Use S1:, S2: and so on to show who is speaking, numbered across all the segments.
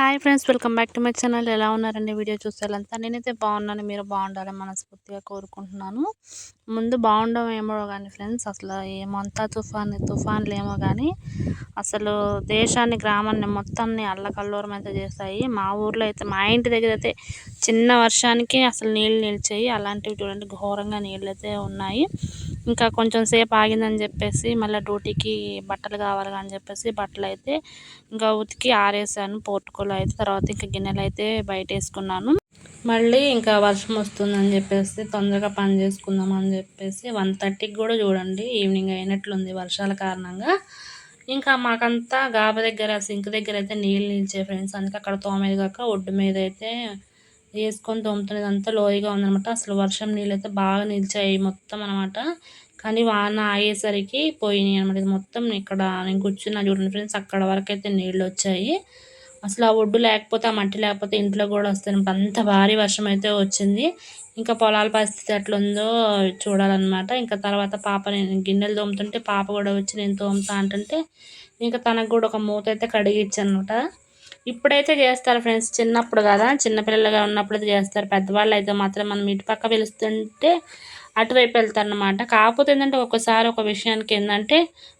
S1: Hi friends welcome back to my channel. ఎలా ఉన్నారండి? Video చూసేలాంతా నేనైతే బాగున్నాను. మీరు బాగుండాలని మనస్ఫూర్తిగా కోరుకుంటున్నాను. ముందు బాగుండమేమో కానీ ఫ్రెండ్స్ అసలు ఏమంతా తుఫాన్ తుఫాన్లు ఏమో కానీ అసలు దేశాన్ని గ్రామాన్ని మొత్తాన్ని అల్లకల్లోరం అయితే చేస్తాయి. మా ఊర్లో అయితే మా ఇంటి దగ్గర అయితే చిన్న వర్షానికి అసలు నీళ్ళు నిలిచాయి. అలాంటివి చూడండి ఘోరంగా నీళ్ళు అయితే ఉన్నాయి. ఇంకా కొంచెం సేపు ఆగిందని చెప్పేసి మళ్ళీ డ్యూటీకి బట్టలు కావాలి అని చెప్పేసి బట్టలు అయితే ఇంకా ఉతికి ఆరేసాను పోర్టుకోలు అయితే తర్వాత ఇంకా గిన్నెలు అయితే బయట వేసుకున్నాను మళ్ళీ ఇంకా వర్షం వస్తుందని చెప్పేసి తొందరగా పని చేసుకుందాం అని చెప్పేసి వన్ థర్టీకి కూడా చూడండి ఈవినింగ్ అయినట్లుంది వర్షాల కారణంగా. ఇంకా మాకంతా గాబ దగ్గర సింక్ దగ్గర అయితే నీళ్ళు నిలిచే ఫ్రెండ్స్ అందుకే అక్కడ తోమేది కాక ఒడ్డు మీద అయితే వేసుకొని తోముతున్నది అంతా లోయగా ఉందనమాట అసలు వర్షం నీళ్ళు అయితే బాగా నిలిచాయి మొత్తం అనమాట కానీ వాన అయ్యేసరికి పోయినాయి అనమాట ఇది మొత్తం ఇక్కడ నేను కూర్చున్నా చూడండి ఫ్రెండ్స్ అక్కడ వరకు అయితే నీళ్ళు వచ్చాయి. అసలు ఆ ఒడ్డు లేకపోతే ఆ మట్టి లేకపోతే ఇంట్లో కూడా వస్తాయి అంత భారీ వర్షం అయితే వచ్చింది. ఇంకా పొలాల పరిస్థితి ఎట్లుందో చూడాలన్నమాట. ఇంకా తర్వాత పాప నేను గిన్నెలు తోముతుంటే పాప కూడా వచ్చి నేను తోముతా అంటుంటే ఇంకా తనకు కూడా ఒక మూత అయితే కడిగి ఇచ్చానమాట ఇప్పుడైతే చేస్తారు ఫ్రెండ్స్. చిన్నప్పుడు కదా చిన్నపిల్లలుగా ఉన్నప్పుడు అయితే చేస్తారు. పెద్దవాళ్ళు అయితే మాత్రం మనం ఇటు పక్క పిలుస్తుంటే అటువైపు వెళ్తారనమాట కాకపోతే ఏంటంటే ఒక్కసారి ఒక విషయానికి ఏంటంటే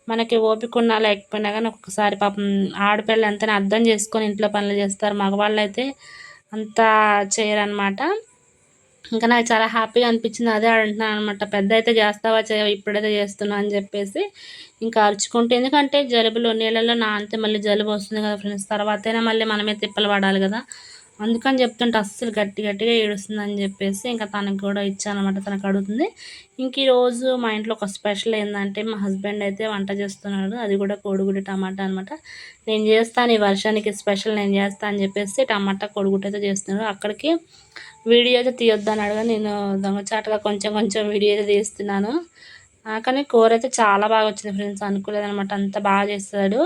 S1: మనకి ఓపిక ఉన్నా లేకపోయినా కానీ ఒక్కొక్కసారి పాపం ఆడపిల్లలు ఎంతనే అర్థం చేసుకొని ఇంట్లో పనులు చేస్తారు. మగవాళ్ళు అయితే అంతా చేయరనమాట ఇంకా నాకు చాలా హ్యాపీగా అనిపించింది. అదే అంటున్నాను అనమాట పెద్ద అయితే చేస్తావా చేయవా? ఇప్పుడైతే చేస్తున్నా అని చెప్పేసి ఇంకా అరుచుకుంటే ఎందుకంటే జలుబులు నీళ్ళలో అంతే మళ్ళీ జలుబు వస్తుంది కదా ఫ్రెండ్స్. తర్వాతైనా మళ్ళీ మనమే తిప్పలు పడాలి కదా. అందుకని చెప్తుంటే అస్సలు గట్టి గట్టిగా ఏడుస్తుందని అని చెప్పేసి ఇంకా తనకు కూడా ఇచ్చానమాట తనకు అడుగుతుంది. ఇంక ఈరోజు మా ఇంట్లో ఒక స్పెషల్ ఏంటంటే మా హస్బెండ్ అయితే వంట చేస్తున్నాడు అది కూడా కోడిగుడి టమాటా అనమాట. నేను చేస్తాను ఈ వర్షానికి స్పెషల్ నేను చేస్తాను అని చెప్పేసి టమాటా కోడిగుడి అయితే చేస్తున్నాడు. అక్కడికి వీడియో అయితే తీయొద్దని అడగా నేను దొంగచాటుగా కొంచెం కొంచెం వీడియో అయితే తీస్తున్నాను. కానీ కూర అయితే చాలా బాగా వచ్చింది ఫ్రెండ్స్ అనుకోలేదనమాట అంత బాగా చేస్తాడు.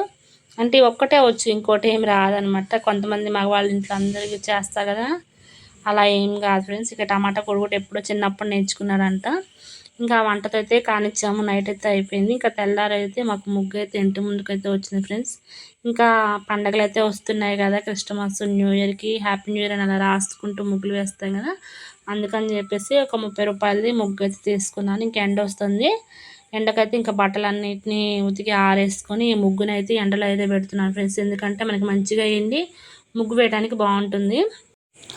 S1: అంటే ఒక్కటే వచ్చు ఇంకోటి ఏం రాదనమాట. కొంతమంది మగవాళ్ళ ఇంట్లో అందరికీ చేస్తారు కదా. అలా ఏం కాదు ఫ్రెండ్స్. ఇక టమాటా కొడుకుట ఎప్పుడో చిన్నప్పుడు నేర్చుకున్నాడంట ఇంకా వంటతో అయితే కానిచ్చాము. నైట్ అయితే అయిపోయింది. ఇంకా తెల్లారైతే మాకు ముగ్గు అయితే ఇంటి ముందుకైతే వచ్చింది ఫ్రెండ్స్. ఇంకా పండగలు అయితే వస్తున్నాయి కదా. క్రిస్టమస్ న్యూ ఇయర్కి హ్యాపీ న్యూ ఇయర్ అని అలా రాసుకుంటూ ముగ్గులు వేస్తాం కదా. అందుకని చెప్పేసి ఒక ముప్పై రూపాయలది ముగ్గు అయితే తీసుకున్నాను. ఇంకా ఎండ వస్తుంది ఎండకైతే ఇంకా బట్టలన్నిటిని ఉతికి ఆరేసుకొని ఈ ముగ్గునైతే ఎండలో అయితే పెడుతున్నాను ఫ్రెండ్స్. ఎందుకంటే మనకి మంచిగా అయ్యింది ముగ్గు వేయడానికి బాగుంటుంది.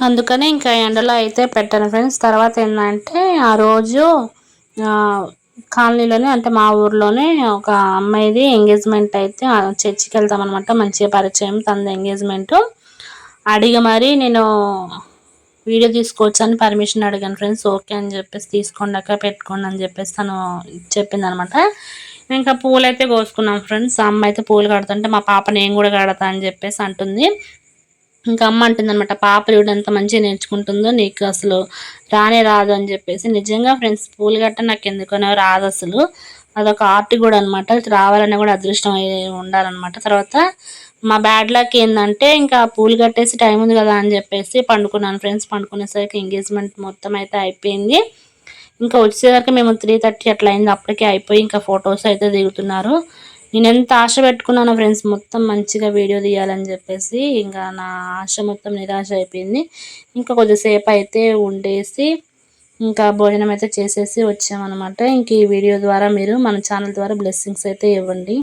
S1: అందుకని ఇంకా ఎండలో అయితే పెట్టాను ఫ్రెండ్స్. తర్వాత ఏంటంటే ఆ రోజు కాలనీలోనే అంటే మా ఊర్లోనే ఒక అమ్మాయిది ఎంగేజ్మెంట్ అయితే చర్చికి వెళ్తామన్నమాట. మంచిగా పరిచయం తనది ఎంగేజ్మెంట్. అడిగి మరి నేను వీడియో తీసుకోవచ్చు అని పర్మిషన్ అడిగాను ఫ్రెండ్స్ ఓకే అని చెప్పేసి తీసుకోండి పెట్టుకోండి అని చెప్పేసి తను చెప్పింది అనమాట ఇంకా పూలు అయితే కోసుకున్నాం ఫ్రెండ్స్ అమ్మ అయితే పూలు కడుతుంటే మా పాప నేను కూడా కడతా అని చెప్పేసి అంటుంది. ఇంకా అమ్మ అంటుంది అనమాట పాప చూడు ఎంత మంచిగా నేర్చుకుంటుందో నీకు అసలు రానే రాదు అని చెప్పేసి. నిజంగా ఫ్రెండ్స్ పూలు కట్ట నాకు ఎందుకనో రాదు అసలు. అదొక ఆర్ట్ కూడా అనమాట రావాలన్నా కూడా అదృష్టం ఉండాలన్నమాట తర్వాత మా బ్యాడ్ లక్ ఏంటంటే ఇంకా పూలు కట్టేసి టైం ఉంది కదా అని చెప్పేసి పండుకున్నాను ఫ్రెండ్స్ పండుకునేసరికి ఎంగేజ్మెంట్ మొత్తం అయితే అయిపోయింది. ఇంకా వచ్చేసరికి మేము త్రీ థర్టీ అట్లా అయింది. అప్పటికే అయిపోయి ఇంకా ఫొటోస్ అయితే దిగుతున్నారు. నేను ఎంత ఆశ పెట్టుకున్నాను ఫ్రెండ్స్ మొత్తం మంచిగా వీడియో తీయాలని చెప్పేసి ఇంకా నా ఆశ మొత్తం నిరాశ అయిపోయింది. ఇంకా కొద్దిసేపు అయితే ఉండేసి ఇంకా భోజనం అయితే చేసేసి వచ్చామన్నమాట. ఇంక ఈ వీడియో ద్వారా మీరు మన ఛానల్ ద్వారా బ్లెస్సింగ్స్ అయితే ఇవ్వండి.